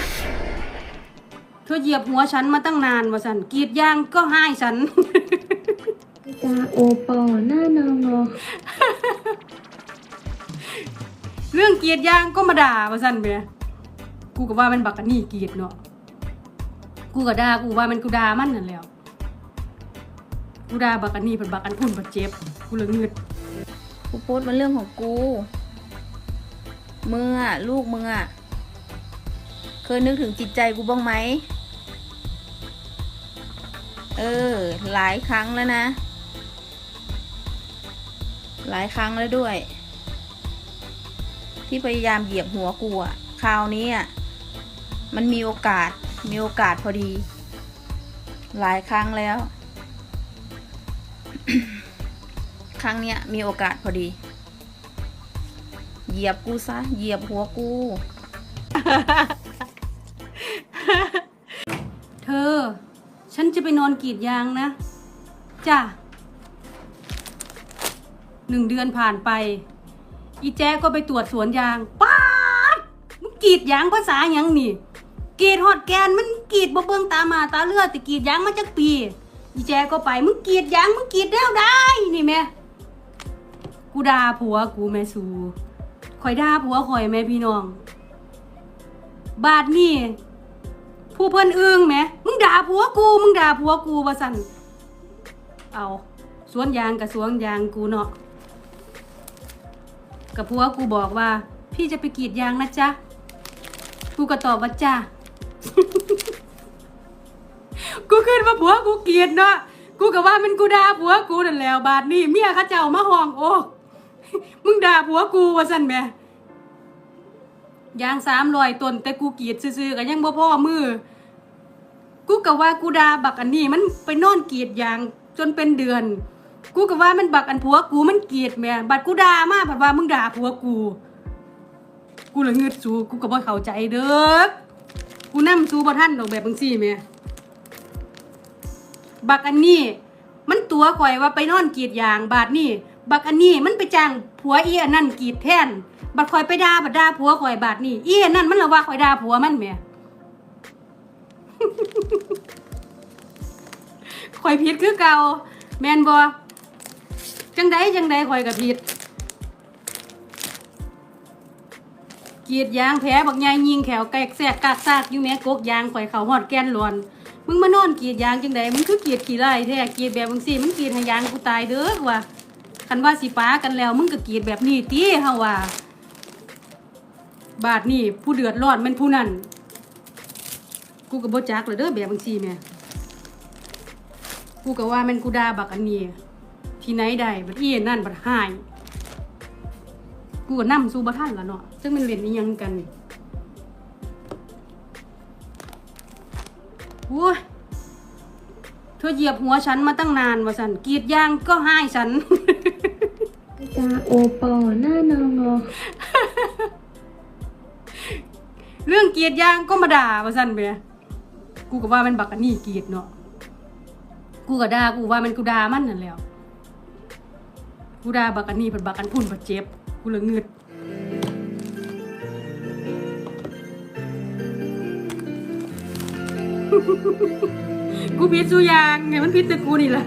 ยเธอเหยียบหัวฉันมาตั้งนานว่าสันกรีดยางก็ให้ฉัน จาโอปอหน้านองอเรื่องกรีดยางก็มาด่าว่าสันเบียกูก็ว่ามันบักกันนี่กรีดเนาะกูก็ด่ากูว่ามันกูด่ามันนั่นแหล้วกูด่าบักกันนี่เป็นบักกันพุ่นบักเจ็บกูเลยเงืดกูโพสต์มันเรื่องของกูมึงอะลูกมึงอะ เคยนึกถึงจิตใจกูบ้างไหม เออ หลายครั้งแล้วนะ หลายครั้งแล้วด้วย ที่พยายามเหยียบหัวกูอะคราวนี้อะมันมีโอกาส มีโอกาสพอดี หลายครั้งแล้ว ครั้งเนี้ยมีโอกาสพอดี เหยียบกูซะ เหยียบหัวกู อ ฉันจะไปนอนกรีดยางนะจ้ะหนึ่งเดือนผ่านไป อีแจ๊ก็ไปตรวจสวนยางป๊าดมึงกรีดยางภาษาหยังนี่กรีดฮอดแกนมันกรีดบ่เบิ่งตามาตาเลือดแต่กรีดยางมาจากปี อีแจ๊ก็ไปมึงกรีดยางมึงกรีดแล้วได้นี่แม่กูด่าผัวกูแม่สูคอยด่าผัวคอยแม่พี่น้อง บาดนี่ ผู้เพิ่นอึ้งแหมมึงด่าผัวกู มึงด่าผัวกูว่าสั่นเอาสวนยางกับสวนยางกูเนาะกับผัวกูบอกว่า พี่จะไปกรีดยางนะจ๊ะกูก็ตอบว่าจ้ากูขึ้นมาผัวกูเกลียดเนาะกูก็ว่ามันกูด่าผัวกูนั่นแล้ว บาดนี่เมียเขาเจ้ามาห้องโอ้มึงด่าผัวกูว่าสั่นแหม่ ยางสามรอยต้นแต่กูกรีดซื่อๆก็ยังบ่พ่อมือ กูก็ว่ากูดาบักอันนี้มันไปนอนกรีดยางจนเป็นเดือน กูก็ว่ามันบักอันผัวกูมันกรีดแม่บัดกูด่ามาบัดว่ามึงด่าผัวกู กูเลยเงืดสูกูก็บ่เข้าใจเด้อกูนำสูบ่ทันดอกแบบจังซี่แม่บักอันนี้ มันตัวข่อยว่าไปนอนกรีดยางบาดนี่ บักอันนี้มันไปจ้างผัวอีอันนั่นกรีดแทน บัดข่อยไปด่าบัดด่าผัวข่อยบาดนี่อีอันนั่นมันละว่าข่อยด่าผัวมันแม่ข่อยผิดคือเก่าแมนบอจังใดจังใดข่อยกับผิดกีดยางแผลบักใหญ่ยิงแขวแกกแสกกากซากอยู่แม่กกยางข่อยเขาหอดแกนหลอน มึงมานอนกีดยางจังใดมึงคือกีดขี้ไรแท้กีดแบบมึงสิมึงกีดให้ยางกูตายเด้อว่ะ คันว่าสิป้ากันแล้ว มึงก็กรีดแบบนี้ตีเฮาว่า บาทนี่ผู้เดือดร้อนแมันผู้นั้นกูก็บ่จักเลยเด้อแบบบางซี่แม่กูก็ว่ามันกูดาบักอันนี้ที่ไหนได้บัดอีอันนั่นบัดหาย กูก็นำสู่บ่ทันละเนาะจังมันเล่นอีหยังกันนี่โอ้ยเธอเหยียบหัวฉันมาตั้งนานว่าสันกีดยางก็ให้ฉันาโอปอหน้านองอเรื่องเกรีดยางก็มาด่าว่าสั่นเบียกูก็ว่ามันบักอันนี่กรีดเนาะกูก็ด่ากูว่ามันกูด่ามันนั่นแหล้ว กูด่าบักอันนี้เป็นบักอันพุ่นบักเจ็บ กูเลยเงืดกูผิดสุยางไงมันผิดแต่กูนี่ล่ะ